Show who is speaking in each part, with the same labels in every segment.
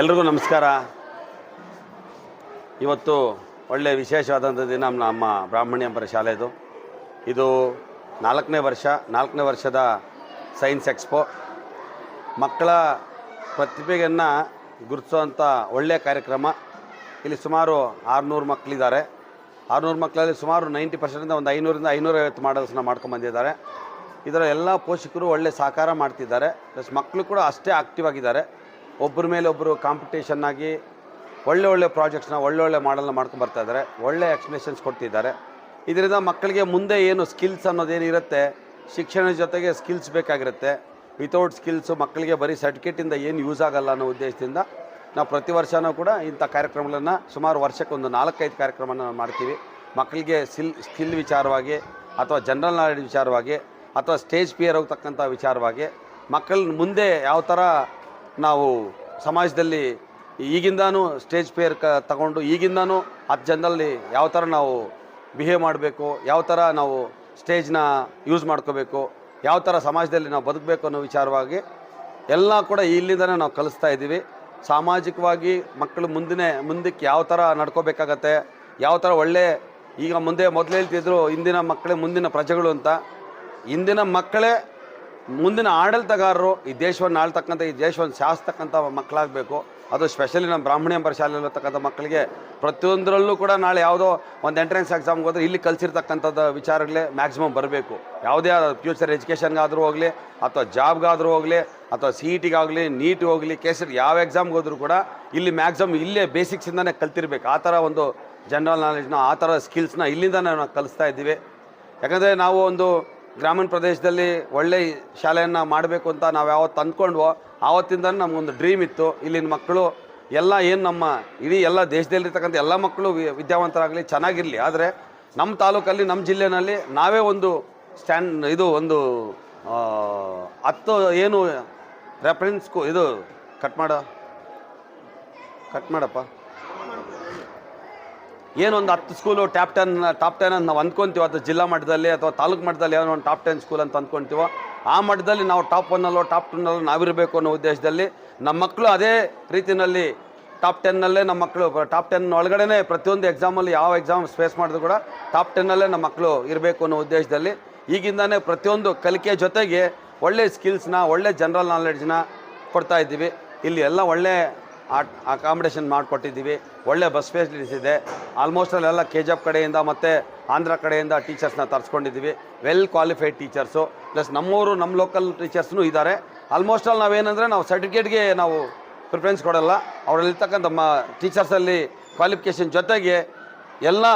Speaker 1: ಎಲ್ರಿಗೂ ನಮಸ್ಕಾರ. ಇವತ್ತು ಒಳ್ಳೆಯ ವಿಶೇಷವಾದಂಥ ದಿನ ನಮ್ಮ ಬ್ರಾಹ್ಮಣ್ಯಂಪರ ಶಾಲೆದು. ಇದು ನಾಲ್ಕನೇ ವರ್ಷ, ನಾಲ್ಕನೇ ವರ್ಷದ ಸೈನ್ಸ್ ಎಕ್ಸ್ಪೋ. ಮಕ್ಕಳ ಪ್ರತಿಭೆಯನ್ನು ಗುರುತಿಸುವಂಥ ಒಳ್ಳೆಯ ಕಾರ್ಯಕ್ರಮ. ಇಲ್ಲಿ ಸುಮಾರು ಆರುನೂರು ಮಕ್ಕಳಿದ್ದಾರೆ. ಆರುನೂರು ಮಕ್ಕಳಲ್ಲಿ ಸುಮಾರು ನೈಂಟಿ ಪರ್ಸೆಂಟಿಂದ ಒಂದು ಐನೂರಿಂದ ಐನೂರೈವತ್ತು ಮಾಡಲ್ಸ್ನ ಮಾಡ್ಕೊಂಬಂದಿದ್ದಾರೆ. ಇದರ ಎಲ್ಲ ಪೋಷಕರು ಒಳ್ಳೆ ಸಹಕಾರ ಮಾಡ್ತಿದ್ದಾರೆ. ಪ್ಲಸ್ ಮಕ್ಕಳು ಕೂಡ ಅಷ್ಟೇ ಆಕ್ಟಿವ್ ಆಗಿದ್ದಾರೆ. ಒಬ್ಬರ ಮೇಲೆ ಒಬ್ಬರು ಕಾಂಪಿಟೇಷನ್ ಆಗಿ ಒಳ್ಳೆ ಒಳ್ಳೆ ಪ್ರಾಜೆಕ್ಟ್ಸ್ನ ಒಳ್ಳೆ ಒಳ್ಳೆ ಮಾಡಲ್ನ ಮಾಡ್ಕೊಂಡು ಬರ್ತಾ ಇದ್ದಾರೆ ಒಳ್ಳೆ ಎಕ್ಸ್ಪ್ಲೇಷನ್ಸ್ ಕೊಡ್ತಿದ್ದಾರೆ. ಇದರಿಂದ ಮಕ್ಕಳಿಗೆ ಮುಂದೆ ಏನು ಸ್ಕಿಲ್ಸ್ ಅನ್ನೋದೇನಿರುತ್ತೆ ಶಿಕ್ಷಣದ ಜೊತೆಗೆ ಸ್ಕಿಲ್ಸ್ ಬೇಕಾಗಿರುತ್ತೆ. ವಿತೌಟ್ ಸ್ಕಿಲ್ಸು ಮಕ್ಕಳಿಗೆ ಬರೀ ಸರ್ಟಿಫಿಕೇಟಿಂದ ಏನು ಯೂಸ್ ಆಗಲ್ಲ ಅನ್ನೋ ಉದ್ದೇಶದಿಂದ ನಾವು ಪ್ರತಿ ವರ್ಷವೂ ಕೂಡ ಇಂಥ ಕಾರ್ಯಕ್ರಮಗಳನ್ನು ಸುಮಾರು ವರ್ಷಕ್ಕೆ ಒಂದು ನಾಲ್ಕೈದು ಕಾರ್ಯಕ್ರಮನ ಮಾಡ್ತೀವಿ. ಮಕ್ಕಳಿಗೆ ಸಿಲ್ ಸ್ಕಿಲ್ ವಿಚಾರವಾಗಿ ಅಥವಾ ಜನರಲ್ ನಾಲೆಡ್ಜ್ ವಿಚಾರವಾಗಿ ಅಥವಾ ಸ್ಟೇಜ್ ಪಿಯರ್ ಹೋಗ್ತಕ್ಕಂಥ ವಿಚಾರವಾಗಿ ಮಕ್ಕಳ ಮುಂದೆ ಯಾವ ಥರ ನಾವು ಸಮಾಜದಲ್ಲಿ ಈಗಿಂದಾನು ಸ್ಟೇಜ್ ಫೇರ್ ಕ ತಗೊಂಡು ಈಗಿಂದಾನು ಹತ್ತು ಜನದಲ್ಲಿ ಯಾವ ಥರ ನಾವು ಬಿಹೇವ್ ಮಾಡಬೇಕು, ಯಾವ ಥರ ನಾವು ಸ್ಟೇಜ್ನ ಯೂಸ್ ಮಾಡ್ಕೋಬೇಕು, ಯಾವ ಥರ ಸಮಾಜದಲ್ಲಿ ನಾವು ಬದುಕಬೇಕು ಅನ್ನೋ ವಿಚಾರವಾಗಿ ಎಲ್ಲ ಕೂಡ ಇಲ್ಲಿಂದನೇ ನಾವು ಕಲಿಸ್ತಾ ಇದ್ದೀವಿ. ಸಾಮಾಜಿಕವಾಗಿ ಮಕ್ಕಳು ಮುಂದಿನ, ಮುಂದಕ್ಕೆ ಯಾವ ಥರ ನಡ್ಕೋಬೇಕಾಗತ್ತೆ, ಯಾವ ಥರ ಒಳ್ಳೆ ಈಗ ಮುಂದೆ ಮೊದಲು ಹೇಳ್ತಿದ್ರು, ಇಂದಿನ ಮಕ್ಕಳೇ ಮುಂದಿನ ಪ್ರಜೆಗಳು ಅಂತ. ಇಂದಿನ ಮಕ್ಕಳೇ ಮುಂದಿನ ಆಡಳಿತಗಾರರು ಈ ದೇಶವನ್ನು ಆಳ್ತಕ್ಕಂಥ, ಈ ದೇಶವನ್ನು ಶಾಸ್ತಕ್ಕಂಥ ಮಕ್ಕಳಾಗಬೇಕು. ಅದು ಸ್ಪೆಷಲಿ ನಮ್ಮ ಬ್ರಾಹ್ಮಣ್ಯಂಬರ ಶಾಲೆಯಲ್ಲಿರ್ತಕ್ಕಂಥ ಮಕ್ಕಳಿಗೆ ಪ್ರತಿಯೊಂದರಲ್ಲೂ ಕೂಡ ನಾಳೆ ಯಾವುದೋ ಒಂದು ಎಂಟ್ರೆನ್ಸ್ ಎಕ್ಸಾಮ್ಗೆ ಹೋದರೆ ಇಲ್ಲಿ ಕಲಿಸಿರ್ತಕ್ಕಂಥದ್ದು ವಿಚಾರಗಳೇ ಮ್ಯಾಕ್ಸಿಮಮ್ ಬರಬೇಕು. ಯಾವುದೇ ಫ್ಯೂಚರ್ ಎಜುಕೇಷನ್ಗಾದರೂ ಹೋಗಲಿ, ಅಥವಾ ಜಾಬ್ಗಾದರೂ ಹೋಗಲಿ, ಅಥವಾ ಸಿ ಇ ಟಿಗಾಗಲಿ ನೀಟ್ ಹೋಗಲಿ ಕೇಸರಿ ಯಾವ ಎಕ್ಸಾಮ್ಗೆ ಹೋದರೂ ಕೂಡ ಇಲ್ಲಿ ಮ್ಯಾಕ್ಸಿಮಮ್ ಇಲ್ಲೇ ಬೇಸಿಕ್ಸಿಂದನೇ ಕಲ್ತಿರ್ಬೇಕು. ಆ ಥರ ಒಂದು ಜನರಲ್ ನಾಲೆಜ್ನ ಆ ಥರ ಸ್ಕಿಲ್ಸ್ನ ಇಲ್ಲಿಂದ ನಾವು ಕಲಿಸ್ತಾ ಇದ್ದೀವಿ. ಯಾಕಂದರೆ ನಾವು ಒಂದು ಗ್ರಾಮೀಣ ಪ್ರದೇಶದಲ್ಲಿ ಒಳ್ಳೆ ಶಾಲೆಯನ್ನು ಮಾಡಬೇಕು ಅಂತ ನಾವು ಯಾವತ್ತು ಅಂದ್ಕೊಂಡ್ವೋ ಆವತ್ತಿಂದ ನಮಗೊಂದು ಡ್ರೀಮ್ ಇತ್ತು. ಇಲ್ಲಿನ ಮಕ್ಕಳು ಎಲ್ಲ ಏನು ನಮ್ಮ ಇಡೀ ಎಲ್ಲ ದೇಶದಲ್ಲಿರ್ತಕ್ಕಂಥ ಎಲ್ಲ ಮಕ್ಕಳು ವಿದ್ಯಾವಂತರಾಗಲಿ ಚೆನ್ನಾಗಿರಲಿ. ಆದರೆ ನಮ್ಮ ತಾಲೂಕಲ್ಲಿ ನಮ್ಮ ಜಿಲ್ಲೆಯಲ್ಲಿ ನಾವೇ ಒಂದು ಸ್ಟ್ಯಾಂಡ್, ಇದು ಒಂದು ಹತ್ತು ಏನು ರೆಫರೆನ್ಸ್ಗೂ ಇದು ಕಟ್ ಮಾಡ. ಕಟ್ ಮಾಡಪ್ಪ. ಏನೊಂದು ಹತ್ತು school top ten top ten ಅಂತ ನಾವು ಅಂದ್ಕೊಂತೀವೋ ಅಥವಾ ಜಿಲ್ಲಾ ಮಟ್ಟದಲ್ಲಿ ಅಥವಾ ತಾಲೂಕು ಮಟ್ಟದಲ್ಲಿ ಏನೋ ಒಂದು ಟಾಪ್ ಟೆನ್ ಸ್ಕೂಲ್ ಅಂತ ಅಂದ್ಕೊಂತೀವೋ, ಆ ಮಟ್ಟದಲ್ಲಿ ನಾವು ಟಾಪ್ ಒನ್ನಲ್ಲೋ ಟಾಪ್ ಟೂನಲ್ಲೋ ನಾವಿರಬೇಕು ಅನ್ನೋ ಉದ್ದೇಶದಲ್ಲಿ ನಮ್ಮ ಮಕ್ಕಳು ಅದೇ ರೀತಿಯಲ್ಲಿ ಟಾಪ್ ಟೆನ್ನಲ್ಲೇ ನಮ್ಮ ಮಕ್ಕಳು ಟಾಪ್ ಟೆನ್ ಒಳಗಡೆನೇ ಪ್ರತಿಯೊಂದು ಎಕ್ಸಾಮಲ್ಲಿ ಯಾವ ಎಕ್ಸಾಮ್ ಫೇಸ್ ಮಾಡಿದ್ರು ಕೂಡ ಟಾಪ್ ಟೆನ್ನಲ್ಲೇ ನಮ್ಮ ಮಕ್ಕಳು ಇರಬೇಕು ಅನ್ನೋ ಉದ್ದೇಶದಲ್ಲಿ ಈಗಿಂದಾನೇ ಪ್ರತಿಯೊಂದು ಕಲಿಕೆ ಜೊತೆಗೆ ಒಳ್ಳೆ ಸ್ಕಿಲ್ಸ್ನ ಒಳ್ಳೆ ಜನರಲ್ ನಾಲೆಡ್ಜ್ನ ಕೊಡ್ತಾ ಇದ್ದೀವಿ. ಇಲ್ಲಿ ಎಲ್ಲ ಒಳ್ಳೆ ಅಕಾಮಿಡೇಷನ್ ಮಾಡಿಕೊಟ್ಟಿದ್ದೀವಿ. ಒಳ್ಳೆ ಬಸ್ ಫೆಸಿಲಿಟೀಸ್ ಇದೆ. ಆಲ್ಮೋಸ್ಟ್ ಅಲ್ಲೆಲ್ಲ ಕೆ ಜಿ ಎಫ್ ಕಡೆಯಿಂದ ಮತ್ತು ಆಂಧ್ರ ಕಡೆಯಿಂದ ಟೀಚರ್ಸ್ನ ತರಿಸ್ಕೊಂಡಿದ್ದೀವಿ. ವೆಲ್ ಕ್ವಾಲಿಫೈಡ್ ಟೀಚರ್ಸು ಪ್ಲಸ್ ನಮ್ಮೂರು ನಮ್ಮ ಲೋಕಲ್ ಟೀಚರ್ಸ್ನು ಇದ್ದಾರೆ ಆಲ್ಮೋಸ್ಟ್ ಆಲ್ ನಾವೇನಂದರೆ ನಾವು ಸರ್ಟಿಫಿಕೇಟ್ಗೆ ನಾವು ಪ್ರಿಫರೆನ್ಸ್ ಕೊಡಲ್ಲ. ಅವರಲ್ಲಿರ್ತಕ್ಕಂಥ ಮ ಟೀಚರ್ಸಲ್ಲಿ ಕ್ವಾಲಿಫಿಕೇಷನ್ ಜೊತೆಗೆ ಎಲ್ಲ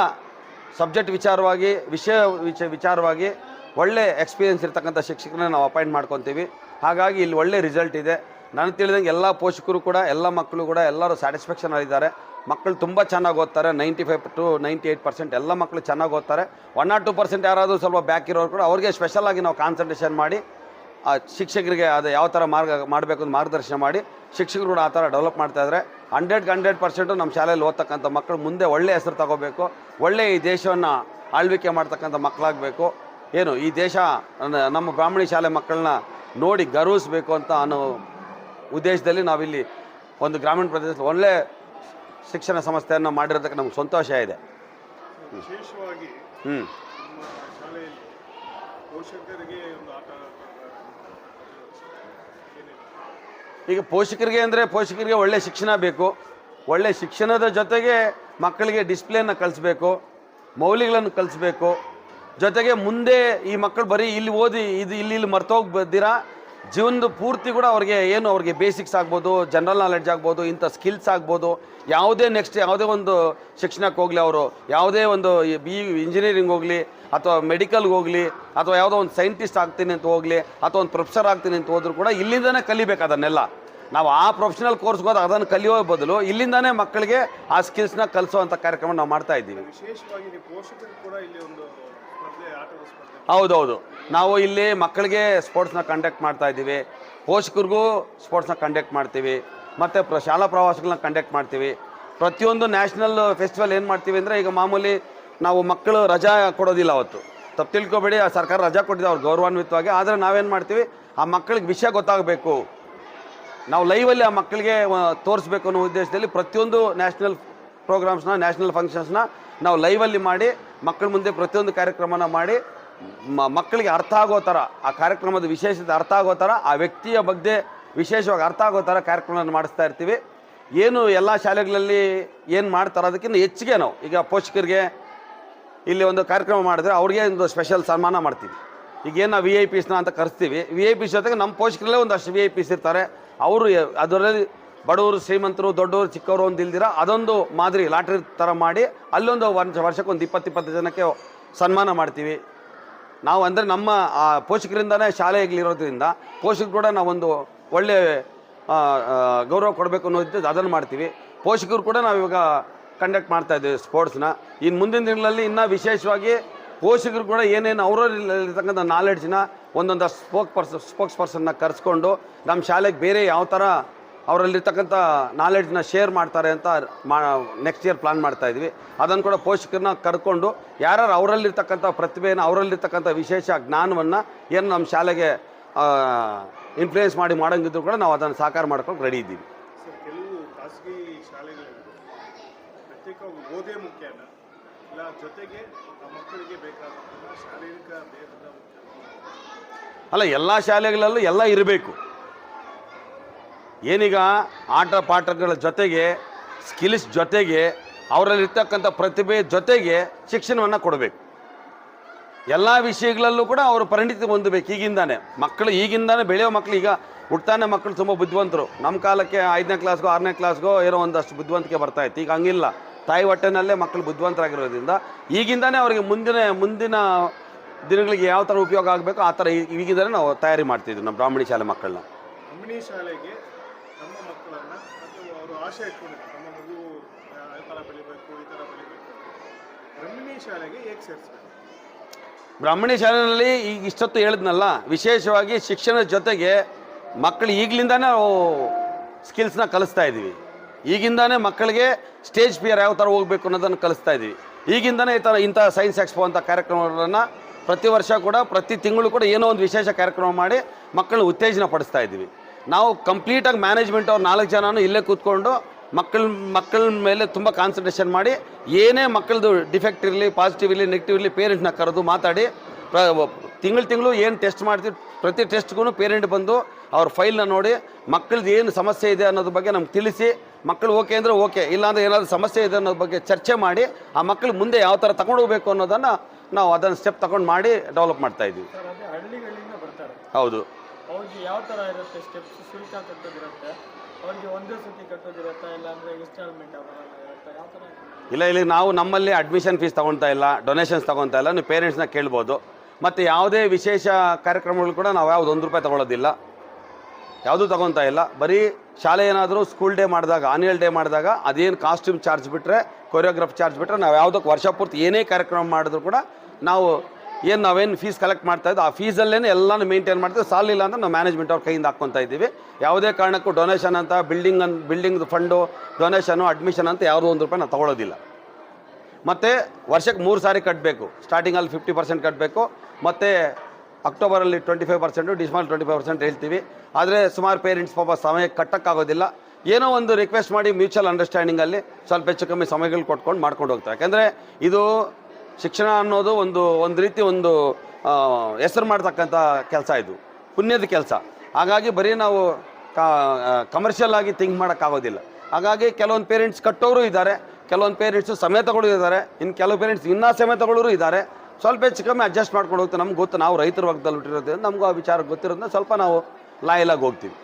Speaker 1: ಸಬ್ಜೆಕ್ಟ್ ವಿಚಾರವಾಗಿ, ವಿಷಯ ವಿಚ ವಿಚಾರವಾಗಿ ಒಳ್ಳೆ ಎಕ್ಸ್ಪೀರಿಯನ್ಸ್ ಇರ್ತಕ್ಕಂಥ ಶಿಕ್ಷಕರನ್ನ ನಾವು ಅಪಾಯಿಂಟ್ ಮಾಡ್ಕೊತೀವಿ. ಹಾಗಾಗಿ ಇಲ್ಲಿ ಒಳ್ಳೆ ರಿಸಲ್ಟ್ ಇದೆ. ನನಗೆ ತಿಳಿದಂಗೆ ಎಲ್ಲ ಪೋಷಕರು ಕೂಡ, ಎಲ್ಲ ಮಕ್ಕಳು ಕೂಡ ಎಲ್ಲರೂ ಸ್ಯಾಟಿಸ್ಫ್ಯಾಕ್ಷನ್ ಆಗಿದ್ದಾರೆ ಮಕ್ಕಳು ತುಂಬ ಚೆನ್ನಾಗಿ ಓದ್ತಾರೆ. Ninety five to ninety eight percent ಎಲ್ಲ ಮಕ್ಕಳು ಚೆನ್ನಾಗಿ ಓದ್ತಾರೆ. ಒನ್ ಆರ್ ಟು ಪರ್ಸೆಂಟ್ ಯಾರಾದರೂ ಸ್ವಲ್ಪ ಬ್ಯಾಕ್ ಇರೋರು ಕೂಡ ಅವ್ರಿಗೆ ಸ್ಪೆಷಲ್ ಆಗಿ ನಾವು ಕಾನ್ಸಂಟ್ರೇಷನ್ ಮಾಡಿ, ಆ ಶಿಕ್ಷಕರಿಗೆ ಅದು ಯಾವ ಥರ ಮಾರ್ಗ ಮಾಡಬೇಕು ಅಂತ ಮಾರ್ಗದರ್ಶನ ಮಾಡಿ, ಶಿಕ್ಷಕರು ಕೂಡ ಆ ಥರ ಡೆವಲಪ್ ಮಾಡ್ತಾ ಇದ್ದಾರೆ. ಹಂಡ್ರೆಡ್ಗೆ ಹಂಡ್ರೆಡ್ ಪರ್ಸೆಂಟು ನಮ್ಮ ಶಾಲೆಯಲ್ಲಿ ಓದ್ತಕ್ಕಂಥ ಮಕ್ಕಳು ಮುಂದೆ ಒಳ್ಳೆ ಹೆಸರು ತಗೋಬೇಕು. ಒಳ್ಳೆ ಈ ದೇಶವನ್ನು ಆಳ್ವಿಕೆ ಮಾಡ್ತಕ್ಕಂಥ ಮಕ್ಕಳಾಗಬೇಕು. ಏನು, ಈ ದೇಶ ನಮ್ಮ ಬ್ರಾಹ್ಮಣಿ ಶಾಲೆ ಮಕ್ಕಳನ್ನ ನೋಡಿ ಗರ್ವಿಸ್ಬೇಕು ಅಂತ ಅನ್ನೋ ಉದ್ದೇಶದಲ್ಲಿ ನಾವಿಲ್ಲಿ ಒಂದು ಗ್ರಾಮೀಣ ಪ್ರದೇಶದಲ್ಲಿ ಒಳ್ಳೆ ಶಿಕ್ಷಣ ಸಂಸ್ಥೆಯನ್ನು ಮಾಡಿರೋದಕ್ಕೆ ನಮ್ಗೆ ಸಂತೋಷ ಇದೆ.
Speaker 2: ವಿಶೇಷವಾಗಿ
Speaker 1: ಹ್ಞೂ ಈಗ ಪೋಷಕರಿಗೆ ಅಂದರೆ ಪೋಷಕರಿಗೆ ಒಳ್ಳೆ ಶಿಕ್ಷಣ ಬೇಕು. ಒಳ್ಳೆ ಶಿಕ್ಷಣದ ಜೊತೆಗೆ ಮಕ್ಕಳಿಗೆ ಡಿಸ್ಪ್ಲೇನ ಕಲಿಸ್ಬೇಕು ಮೌಲ್ಯಗಳನ್ನು ಕಲಿಸ್ಬೇಕು. ಜೊತೆಗೆ ಮುಂದೆ ಈ ಮಕ್ಕಳು ಬರೀ ಇಲ್ಲಿ ಓದಿ ಇದು ಇಲ್ಲಿ ಇಲ್ಲಿ ಮರ್ತೋಗಿ ಬಂದಿರಾ ಜೀವನದ ಪೂರ್ತಿ ಕೂಡ ಅವ್ರಿಗೆ ಏನು ಅವ್ರಿಗೆ ಬೇಸಿಕ್ಸ್ ಆಗ್ಬೋದು ಜನರಲ್ ನಾಲೆಡ್ಜ್ ಆಗ್ಬೋದು, ಇಂಥ ಸ್ಕಿಲ್ಸ್ ಆಗ್ಬೋದು. ಯಾವುದೇ ನೆಕ್ಸ್ಟ್ ಯಾವುದೇ ಒಂದು ಶಿಕ್ಷಣಕ್ಕೆ ಹೋಗಲಿ ಅವರು, ಯಾವುದೇ ಒಂದು ಬಿ ಇಂಜಿನಿಯರಿಂಗ್ ಹೋಗಲಿ, ಅಥವಾ ಮೆಡಿಕಲ್ಗೆ ಹೋಗಲಿ, ಅಥವಾ ಯಾವುದೋ ಒಂದು ಸೈಂಟಿಸ್ಟ್ ಆಗ್ತೀನಿ ಅಂತ ಹೋಗಲಿ, ಅಥವಾ ಒಂದು ಪ್ರೊಫೆಸರ್ ಆಗ್ತೀನಿ ಅಂತ ಹೋದ್ರು ಕೂಡ ಇಲ್ಲಿಂದನೇ ಕಲಿಬೇಕು ಅದನ್ನೆಲ್ಲ. ನಾವು ಆ ಪ್ರೊಫೆಷನಲ್ ಕೋರ್ಸ್ಗೆ ಹೋದ ಅದನ್ನು ಕಲಿಯೋ ಬದಲು ಇಲ್ಲಿಂದಾನೇ ಮಕ್ಕಳಿಗೆ ಆ ಸ್ಕಿಲ್ಸ್ನ ಕಲಿಸೋವಂಥ ಕಾರ್ಯಕ್ರಮ ನಾವು ಮಾಡ್ತಾ ಇದ್ದೀವಿ.
Speaker 2: ವಿಶೇಷವಾಗಿ ಪೋಷಕರು ಕೂಡ ಇಲ್ಲಿ ಒಂದು
Speaker 1: ಹೌದೌದು. ನಾವು ಇಲ್ಲಿ ಮಕ್ಕಳಿಗೆ ಸ್ಪೋರ್ಟ್ಸ್ನ ಕಂಡಕ್ಟ್ ಮಾಡ್ತಾ ಇದ್ದೀವಿ. ಪೋಷಕರಿಗೂ ಸ್ಪೋರ್ಟ್ಸ್ನ ಕಂಡಕ್ಟ್ ಮಾಡ್ತೀವಿ. ಮತ್ತು ಪ್ರ, ಶಾಲಾ ಪ್ರವಾಸಗಳನ್ನ ಕಂಡಕ್ಟ್ ಮಾಡ್ತೀವಿ. ಪ್ರತಿಯೊಂದು ನ್ಯಾಷನಲ್ ಫೆಸ್ಟಿವಲ್ ಏನು ಮಾಡ್ತೀವಿ ಅಂದರೆ, ಈಗ ಮಾಮೂಲಿ ನಾವು ಮಕ್ಕಳು ರಜಾ ಕೊಡೋದಿಲ್ಲ ಅವತ್ತು. ತಪ್ಪು ತಿಳ್ಕೊಬೇಡಿ, ಆ ಸರ್ಕಾರ ರಜಾ ಕೊಟ್ಟಿದೆ, ಅವ್ರು ಗೌರವಾನ್ವಿತವಾಗಿ. ಆದರೆ ನಾವೇನು ಮಾಡ್ತೀವಿ, ಆ ಮಕ್ಕಳಿಗೆ ವಿಷಯ ಗೊತ್ತಾಗಬೇಕು. ನಾವು ಲೈವಲ್ಲಿ ಆ ಮಕ್ಕಳಿಗೆ ತೋರಿಸ್ಬೇಕು ಅನ್ನೋ ಉದ್ದೇಶದಲ್ಲಿ ಪ್ರತಿಯೊಂದು ನ್ಯಾಷನಲ್ ಪ್ರೋಗ್ರಾಮ್ಸ್ನ ನ್ಯಾಷನಲ್ ಫಂಕ್ಷನ್ಸ್ನ ನಾವು ಲೈವಲ್ಲಿ ಮಾಡಿ ಮಕ್ಕಳ ಮುಂದೆ ಪ್ರತಿಯೊಂದು ಕಾರ್ಯಕ್ರಮನ ಮಾಡಿ ಮಕ್ಕಳಿಗೆ ಅರ್ಥ ಆಗೋ ಥರ, ಆ ಕಾರ್ಯಕ್ರಮದ ವಿಶೇಷತೆ ಅರ್ಥ ಆಗೋ ಥರ, ಆ ವ್ಯಕ್ತಿಯ ಬಗ್ಗೆ ವಿಶೇಷವಾಗಿ ಅರ್ಥ ಆಗೋ ಥರ ಕಾರ್ಯಕ್ರಮವನ್ನು ಮಾಡಿಸ್ತಾ ಇರ್ತೀವಿ. ಏನು ಎಲ್ಲ ಶಾಲೆಗಳಲ್ಲಿ ಏನು ಮಾಡ್ತಾರೆ ಅದಕ್ಕಿಂತ ಹೆಚ್ಚಿಗೆ ನಾವು, ಈಗ ಪೋಷಕರಿಗೆ ಇಲ್ಲಿ ಒಂದು ಕಾರ್ಯಕ್ರಮ ಮಾಡಿದ್ರೆ ಅವ್ರಿಗೆ ಒಂದು ಸ್ಪೆಷಲ್ ಸನ್ಮಾನ ಮಾಡ್ತೀವಿ. ಈಗ ಏನು ನಾವು ವಿ ಐ ಪಿಸ್ನ ಅಂತ ಕರೆಸ್ತೀವಿ. ವಿ ಐ ಪಿಸ್ ಜೊತೆಗೆ ನಮ್ಮ ಪೋಷಕರಲ್ಲೇ ಒಂದಷ್ಟು ವಿ ಐ ಪಿಸ್ ಇರ್ತಾರೆ. ಅವರು, ಅದರಲ್ಲಿ ಬಡವರು ಶ್ರೀಮಂತರು ದೊಡ್ಡವರು ಚಿಕ್ಕವರು ಒಂದು ಇಲ್ದಿರ ಅದೊಂದು ಮಾದರಿ ಲಾಟ್ರಿ ಥರ ಮಾಡಿ ಅಲ್ಲೊಂದು ವರ್ಷ ವರ್ಷಕ್ಕೆ ಒಂದು ಇಪ್ಪತ್ತು ಇಪ್ಪತ್ತು ಜನಕ್ಕೆ ಸನ್ಮಾನ ಮಾಡ್ತೀವಿ. ನಾವು ಅಂದರೆ ನಮ್ಮ ಆ ಪೋಷಕರಿಂದನೇ ಶಾಲೆಗಳಿರೋದ್ರಿಂದ ಪೋಷಕರು ಕೂಡ ನಾವೊಂದು ಒಳ್ಳೆ ಆ, ಆ, ಗೌರವ ಕೊಡಬೇಕು ಅನ್ನೋದು ಅದನ್ನು ಮಾಡ್ತೀವಿ. ಪೋಷಕರು ಕೂಡ ನಾವು ಇವಾಗ ಕಂಡಕ್ಟ್ ಮಾಡ್ತಾ ಇದ್ದೀವಿ ಸ್ಪೋರ್ಟ್ಸ್ನ ಇನ್ನು ಮುಂದಿನ ದಿನಗಳಲ್ಲಿ ಇನ್ನೂ ವಿಶೇಷವಾಗಿ ಪೋಷಕರು ಕೂಡ ಏನೇನು ಅವರಲ್ಲಿರ್ತಕ್ಕಂಥ ನಾಲೆಡ್ಜ್ನ ಒಂದೊಂದು ಸ್ಪೋಕ್ ಪರ್ಸ್ ಸ್ಪೋಕ್ಸ್ ಪರ್ಸನ್ನ ಕರೆಸ್ಕೊಂಡು ನಮ್ಮ ಶಾಲೆಗೆ ಬೇರೆ ಯಾವ ಥರ ಅವರಲ್ಲಿರ್ತಕ್ಕಂಥ ನಾಲೆಡ್ಜ್ನ ಶೇರ್ ಮಾಡ್ತಾರೆ ಅಂತ ಮಾ ನೆಕ್ಸ್ಟ್ ಇಯರ್ ಪ್ಲಾನ್ ಮಾಡ್ತಾಯಿದ್ವಿ ಅದನ್ನು ಕೂಡ ಪೋಷಕರನ್ನ ಕರ್ಕೊಂಡು ಯಾರ್ಯಾರು ಅವರಲ್ಲಿರ್ತಕ್ಕಂಥ ಪ್ರತಿಭೆಯನ್ನು ಅವರಲ್ಲಿರ್ತಕ್ಕಂಥ ವಿಶೇಷ ಜ್ಞಾನವನ್ನು ಏನು ನಮ್ಮ ಶಾಲೆಗೆ ಇನ್ಫ್ಲೂಯೆನ್ಸ್ ಮಾಡಿ ಮಾಡೋಂಗಿದ್ರು ಕೂಡ ನಾವು ಅದನ್ನು ಸಾಕಾರ ಮಾಡ್ಕೊಂಡು ರೆಡಿ ಇದ್ದೀವಿ. ಅಲ್ಲ ಎಲ್ಲ ಶಾಲೆಗಳಲ್ಲೂ ಎಲ್ಲ ಇರಬೇಕು. ಏನೀಗ ಆಟ ಪಾಠಗಳ ಜೊತೆಗೆ ಸ್ಕಿಲ್ಸ್ ಜೊತೆಗೆ, ಅವರಲ್ಲಿರ್ತಕ್ಕಂಥ ಪ್ರತಿಭೆ ಜೊತೆಗೆ ಶಿಕ್ಷಣವನ್ನು ಕೊಡಬೇಕು. ಎಲ್ಲ ವಿಷಯಗಳಲ್ಲೂ ಕೂಡ ಅವರು ಪರಿಣಿತಿ ಹೊಂದಬೇಕು ಈಗಿಂದಾನೆ. ಮಕ್ಕಳು ಈಗಿಂದಾನೆ ಬೆಳೆಯೋ ಮಕ್ಕಳು ಈಗ ಹುಟ್ಟಾನೆ ಮಕ್ಕಳು ತುಂಬ ಬುದ್ಧಿವಂತರು. ನಮ್ಮ ಕಾಲಕ್ಕೆ ಐದನೇ ಕ್ಲಾಸ್ಗೋ ಆರನೇ ಕ್ಲಾಸ್ಗೋ ಏನೋ ಒಂದಷ್ಟು ಬುದ್ಧಿವಂತಿಕೆ ಬರ್ತಾ ಇತ್ತು. ಈಗ ಹಂಗಿಲ್ಲ. ತಾಯಿ ಹೊಟ್ಟೆನಲ್ಲೇ ಮಕ್ಕಳು ಬುದ್ಧಿವಂತರಾಗಿರೋದ್ರಿಂದ ಈಗಿಂದಾನೇ ಅವರಿಗೆ ಮುಂದಿನ ಮುಂದಿನ ದಿನಗಳಿಗೆ ಯಾವ ಥರ ಉಪಯೋಗ ಆಗಬೇಕು ಆ ಥರ ಈಗಿಂದಾನೇ ನಾವು ತಯಾರಿ ಮಾಡ್ತಿದ್ವಿ ನಮ್ಮ ಬ್ರಾಹ್ಮಣಿ ಶಾಲೆ ಮಕ್ಕಳನ್ನ.
Speaker 2: ಬ್ರಾಹ್ಮಣಿ ಶಾಲೆಗೆ ಮತ್ತು ಇಟ್ಕೊಂಡಿದ್ದೆ ನಮ್ಮ ಮಗು ಯಾವ ಥರ ಬೆಳಿಬೇಕು ಈ ಥರ ಬೆಳಿಬೇಕು ಬ್ರಹ್ಮಿಣಿ ಶಾಲೆಗೆ ಹೇಗೆ ಸೇರಿಸ್ಬೇಕು?
Speaker 1: ಬ್ರಾಹ್ಮಣಿ ಶಾಲೆಯಲ್ಲಿ ಈಗ ಇಷ್ಟೊತ್ತು ಹೇಳಿದ್ನಲ್ಲ, ವಿಶೇಷವಾಗಿ ಶಿಕ್ಷಣದ ಜೊತೆಗೆ ಮಕ್ಕಳು ಈಗಲಿಂದಾನೇ ನಾವು ಸ್ಕಿಲ್ಸ್ನ ಕಲಿಸ್ತಾ ಇದ್ದೀವಿ ಈಗಿಂದಾನೇ ಮಕ್ಕಳಿಗೆ ಸ್ಟೇಜ್ ಫಿಯರ್ ಯಾವ ಥರ ಹೋಗಬೇಕು ಅನ್ನೋದನ್ನು ಕಲಿಸ್ತಾ ಇದ್ದೀವಿ ಈಗಿಂದಾನೇ ಈ ಥರ ಇಂಥ ಸೈನ್ಸ್ ಎಕ್ಸ್ಪೋ ಅಂತ ಕಾರ್ಯಕ್ರಮಗಳನ್ನು ಪ್ರತಿ ವರ್ಷ ಕೂಡ, ಪ್ರತಿ ತಿಂಗಳು ಕೂಡ ಏನೋ ಒಂದು ವಿಶೇಷ ಕಾರ್ಯಕ್ರಮ ಮಾಡಿ ಮಕ್ಕಳನ್ನ ಉತ್ತೇಜನ ಪಡಿಸ್ತಾ ಇದ್ದೀವಿ ನಾವು ಕಂಪ್ಲೀಟಾಗಿ ಮ್ಯಾನೇಜ್ಮೆಂಟ್ ಅವ್ರು ನಾಲ್ಕು ಜನನೂ ಇಲ್ಲೇ ಕೂತ್ಕೊಂಡು ಮಕ್ಕಳ ಮಕ್ಕಳ ಮೇಲೆ ತುಂಬ ಕಾನ್ಸಂಟ್ರೇಷನ್ ಮಾಡಿ ಏನೇ ಮಕ್ಕಳದು ಡಿಫೆಕ್ಟ್ ಇರಲಿ ಪಾಸಿಟಿವ್ ಇರಲಿ ನೆಗೆಟಿವ್ ಇರಲಿ ಪೇರೆಂಟ್ನ ಕರೆದು ಮಾತಾಡಿ ತಿಂಗಳು ತಿಂಗಳು ಏನು ಟೆಸ್ಟ್ ಮಾಡ್ತೀವಿ ಪ್ರತಿ ಟೆಸ್ಟ್ಗೂ ಪೇರೆಂಟ್ ಬಂದು ಅವ್ರ ಫೈಲ್ನ ನೋಡಿ ಮಕ್ಕಳದ್ದು ಏನು ಸಮಸ್ಯೆ ಇದೆ ಅನ್ನೋದ್ರ ಬಗ್ಗೆ ನಮ್ಗೆ ತಿಳಿಸಿ ಮಕ್ಕಳು ಓಕೆ ಅಂದರೆ ಓಕೆ ಇಲ್ಲಾಂದರೆ ಏನಾದರೂ ಸಮಸ್ಯೆ ಇದೆ ಅನ್ನೋದ್ರ ಬಗ್ಗೆ ಚರ್ಚೆ ಮಾಡಿ ಆ ಮಕ್ಕಳು ಮುಂದೆ ಯಾವ ಥರ ತಗೊಂಡು ಹೋಗಬೇಕು ಅನ್ನೋದನ್ನು ನಾವು ಅದನ್ನು ಸ್ಟೆಪ್ ತಗೊಂಡು ಮಾಡಿ ಡೆವಲಪ್ ಮಾಡ್ತಾ ಇದ್ದೀವಿ
Speaker 3: ಸರ್ ಅದೇ ಹಳ್ಳಿಗಳಿಂದ ಬರ್ತಾರೆ.
Speaker 1: ಹೌದು.
Speaker 3: ಅವ್ರಿಗೆ ಯಾವ ಥರ ಇರುತ್ತೆ ಸ್ಟೆಪ್ಸ್ ಶುಲ್ಕ ಕಟ್ಟೋದಿರುತ್ತೆ ಅವ್ರಿಗೆ ಒಂದೇ ಸತಿ ಕಟ್ಟೋದಿರುತ್ತಾ ಇಲ್ಲ ಅಂದರೆ ಇನ್ಸ್ಟಾಲ್ಮೆಂಟ್
Speaker 1: ಇಲ್ಲ, ಇಲ್ಲಿ ನಾವು ನಮ್ಮಲ್ಲಿ ಅಡ್ಮಿಷನ್ ಫೀಸ್ ತೊಗೊಳ್ತಾ ಇಲ್ಲ ಡೊನೇಷನ್ಸ್ ತೊಗೊಳ್ತಾ ಇಲ್ಲ, ನೀವು ಪೇರೆಂಟ್ಸ್ನ ಕೇಳ್ಬೋದು. ಮತ್ತು ಯಾವುದೇ ವಿಶೇಷ ಕಾರ್ಯಕ್ರಮಗಳು ಕೂಡ ನಾವು ಯಾವ್ದು ಒಂದು ರೂಪಾಯಿ ತಗೊಳ್ಳೋದಿಲ್ಲ. ಯಾವುದೂ ತೊಗೊತಾ ಇಲ್ಲ. ಬರೀ ಶಾಲೆ ಏನಾದರೂ ಸ್ಕೂಲ್ ಡೇ ಮಾಡಿದಾಗ ಆನ್ಯುವಲ್ ಡೇ ಮಾಡಿದಾಗ ಅದೇನು ಕಾಸ್ಟ್ಯೂಮ್ ಚಾರ್ಜ್ ಬಿಟ್ಟರೆ ಕೊರಿಯೋಗ್ರಾಫ್ ಚಾರ್ಜ್ ಬಿಟ್ಟರೆ ನಾವು ಯಾವುದಕ್ಕೆ ವರ್ಷ ಪೂರ್ತಿ ಏನೇ ಕಾರ್ಯಕ್ರಮ ಮಾಡಿದ್ರು ಕೂಡ ನಾವು ಏನು ನಾವೇನು ಫೀಸ್ ಕಲೆಕ್ಟ್ ಮಾಡ್ತಾ ಇದ್ದೋ, ಆ ಫೀಸಲ್ಲೇ ಎಲ್ಲನೂ ಮೇಂಟೈನ್ ಮಾಡ್ತೀವಿ. ಸಾಲಿಲ್ಲ ಅಂತ ನಾವು ಮ್ಯಾನೇಜ್ಮೆಂಟ್ ಅವ್ರ ಕೈಯಿಂದ ಹಾಕ್ಕೊತಾ ಇದ್ದೀವಿ. ಯಾವುದೇ ಕಾರಣಕ್ಕೂ ಡೊನೇಷನ್ ಅಂತ ಬಿಲ್ಡಿಂಗ್ ಅನ್ ಬಿಲ್ಡಿಂಗ್ದು ಫಂಡು ಡೊನೇಷನು ಅಡ್ಮಿಷನ್ ಅಂತ ಯಾವುದೋ ಒಂದು ರೂಪಾಯಿ ನಾವು ತೊಗೊಳೋದಿಲ್ಲ. ಮತ್ತು ವರ್ಷಕ್ಕೆ ಮೂರು ಸಾರಿ ಕಟ್ಟಬೇಕು ಸ್ಟಾರ್ಟಿಂಗಲ್ಲಿ ಫಿಫ್ಟಿ ಪರ್ಸೆಂಟ್ ಕಟ್ಟಬೇಕು ಮತ್ತು ಅಕ್ಟೋಬರಲ್ಲಿ twenty five percent December twenty five percent ಹೇಳ್ತೀವಿ. ಆದರೆ ಸುಮಾರು ಪೇರೆಂಟ್ಸ್ ಪಾಪ ಸಮಯಕ್ಕೆ ಕಟ್ಟೋಕ್ಕಾಗೋದಿಲ್ಲ. ಏನೋ ಒಂದು ರಿಕ್ವೆಸ್ಟ್ ಮಾಡಿ ಮ್ಯೂಚುವಲ್ ಅಂಡರ್ಸ್ಟ್ಯಾಂಡಿಂಗಲ್ಲಿ ಸ್ವಲ್ಪ ಹೆಚ್ಚು ಕಮ್ಮಿ ಸಮಯಗಳು ಕೊಟ್ಕೊಂಡು ಮಾಡ್ಕೊಂಡು ಹೋಗ್ತಾರೆ. ಯಾಕೆಂದರೆ ಇದು ಶಿಕ್ಷಣ ಅನ್ನೋದು ಒಂದು ಒಂದು ರೀತಿ ಒಂದು ಹೆಸರು ಮಾಡ್ತಕ್ಕಂಥ ಕೆಲಸ ಇದು. ಪುಣ್ಯದ ಕೆಲಸ. ಹಾಗಾಗಿ ಬರೀ ನಾವು ಕಮರ್ಷಿಯಲ್ ಆಗಿ ಥಿಂಕ್ ಮಾಡೋಕ್ಕಾಗೋದಿಲ್ಲ. ಹಾಗಾಗಿ ಕೆಲವೊಂದು ಪೇರೆಂಟ್ಸ್ ಕಟ್ಟೋರು ಇದ್ದಾರೆ, ಕೆಲವೊಂದು ಪೇರೆಂಟ್ಸು ಸಮೇತಗಳು ಇದ್ದಾರೆ ಇನ್ನು ಕೆಲವು ಪೇರೆಂಟ್ಸ್ ಇನ್ನೂ ಸಮೇತಗಳೂ ಇದ್ದಾರೆ. ಸ್ವಲ್ಪ ಹೆಚ್ಚು ಕಮ್ಮಿ ಅಡ್ಜಸ್ಟ್ ಮಾಡ್ಕೊಂಡು ಹೋಗ್ತೀವಿ ನಮ್ಗೆ ಗೊತ್ತು, ನಾವು ರೈತರ ವರ್ಗದಲ್ಲಿ ಹುಟ್ಟಿರೋದ್ರಿಂದ ನಮಗೂ ಆ ವಿಚಾರ ಗೊತ್ತಿರೋದ್ರಿಂದ ಸ್ವಲ್ಪ ನಾವು ಲಾಯಲಾಗಿ ಹೋಗ್ತೀವಿ.